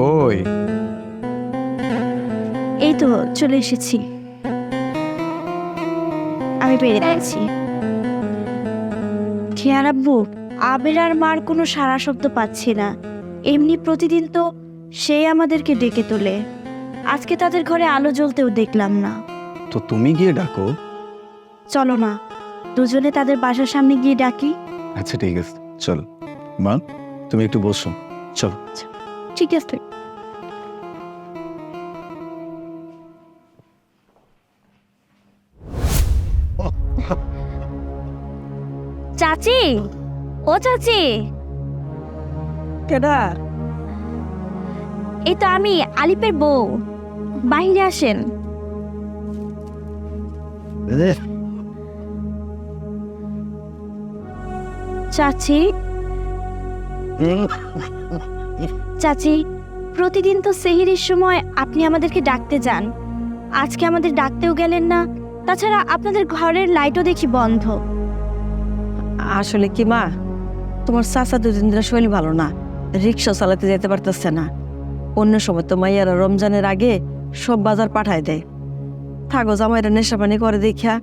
কই? এই তো চলে এসেছি। আমি পেরে গেছি। খেয়ার আব্বু আবের আর মার কোনো সারা শব্দ পাচ্ছি না। এমনি প্রতিদিন তো সে আমাদেরকে ডেকে তোলে। আজকে তাদের ঘরে আলো জ্বলতেও দেখলাম না। তো তুমি গিয়ে ডাকো। চলো মা দুজনে তাদের বাসার সামনে গিয়ে ডাকি। আচ্ছা ঠিক আছে। চল। মা তুমি একটু বসো। চলো। ঠিক আছে। চাচি ও চাচি। কেডা? এই তো আমি আলিপের বউ। বাহিরে আসেন। চাচি চাচি, প্রতিদিন তো সেহিরির সময় আপনি আমাদেরকে ডাকতে যান। আজকে আমাদের ডাকতেও গেলেন না, তাছাড়া আপনাদের ঘরের লাইটও দেখি বন্ধ। আসলে কি মা? তোমার চাচা দুদিন ধরে শরীর ভালো না রিক্সা চালাতে যেতে পারতেছে না। অন্য সময় তো মাইয়ারা রমজানের আগে সব বাজার পাঠায় দেয়। থাকো জামাইরা নেশা পানি করে দেখিয়া,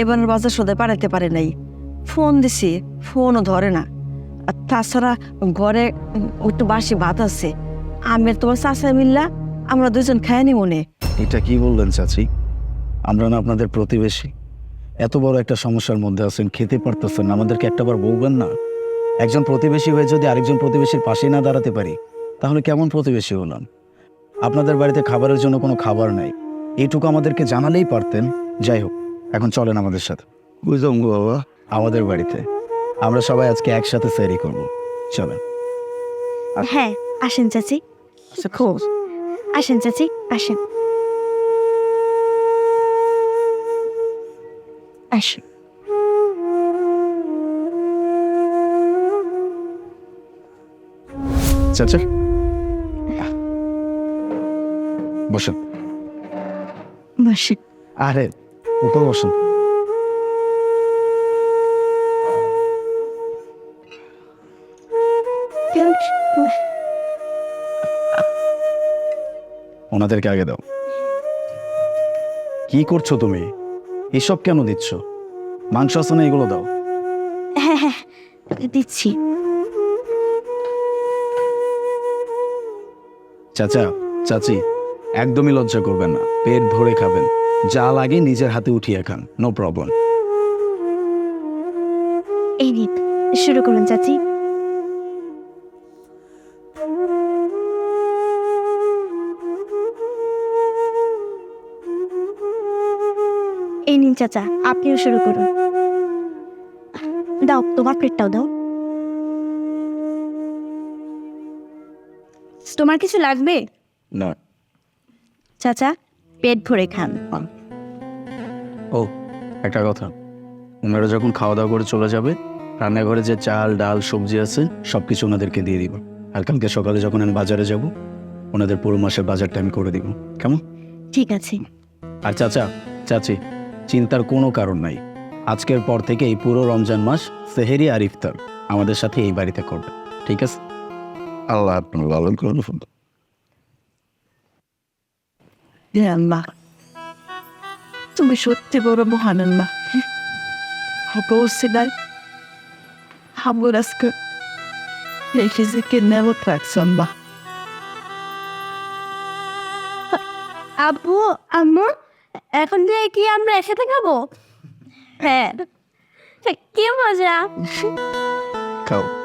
এবারের বাজার সদায় পাঠাইতে পারে নাই। ফোন দিছি, ফোনও ধরে না। আর তাছাড়া ঘরে একটু বাসি ভাত আছে। আমি আর তোমার চাচা মিল্লা আমরা দুজন খায়নি মনে। এটা কি বললেন চাচি? আমরা না আপনাদের প্রতিবেশী। এত বড় একটা সমস্যার মধ্যে আছেন খেতে পারতেছেন আমাদেরকে একটাবার বলবেন না? একজন প্রতিবেশী হয়ে যদি আরেকজন প্রতিবেশীর পাশে না দাঁড়াতে পারি তাহলে কেমন প্রতিবেশী হলাম? আপনাদের বাড়িতে খাবারের জন্য কোনো খাবার নাই। এইটুকু আমাদেরকে জানালেই পারতেন। যাই হোক এখন চলেন আমাদের সাথে। বুঝলাম বাবা। আমাদের বাড়িতে। আমরা সবাই আজকে একসাথে সেরি করব। চলেন। হ্যাঁ আসেন চাচি। আচ্ছা খুব আসেন চাচি আসেন। আসেন চাচা? বসুন। বসেন আরে উপর বসুন। ওনাদেরকে আগে দাও। কি করছ তুমি? এসব কেন দিচ্ছ? মাংস আছে না এগুলো দাও। হ্যাঁ হ্যাঁ দিচ্ছি। চাচা চাচি একদমই লজ্জা করবেন না। পেট ভরে খাবেন। যা লাগে নিজের হাতে উঠিয়ে খান। নো প্রবলেম এই নিন শুরু করুন চাচি। এই নিন চাচা আপনিও শুরু করুন। দাও তোমার প্লেটটাও দাও। তোমার কিছু লাগবে? না। চাচা পেট ভরে খান। ও একটা কথা। ওনারা যখন খাওয়া দাওয়া করে চলে যাবে রান্নাঘরে যে চাল ডাল সবজি আছে সব কিছু ওনাদেরকে দিয়ে দিব। আর কালকে সকালে যখন আমি বাজারে যাব ওনাদের পুরো মাসের বাজারটা আমি করে দিব। কেমন? ঠিক আছে। আর চাচা চাচি চিন্তার কোনো কারণ নাই। আজকের পর থেকে এই পুরো রমজান মাস সেহেরি আর ইফতার। আমাদের সাথে এই বাড়িতে করবে। ঠিক আছে? আল্লাহ আপনার লালন করুন আল্লাহ তুমি সত্যি বড় মহান আল্লাহ। বলছিলাম আমার আজকে নেব আব্বু আম্মু। এখন যে কি আমরা একসাথে খাব? হ্যাঁ। কি মজা? খাও।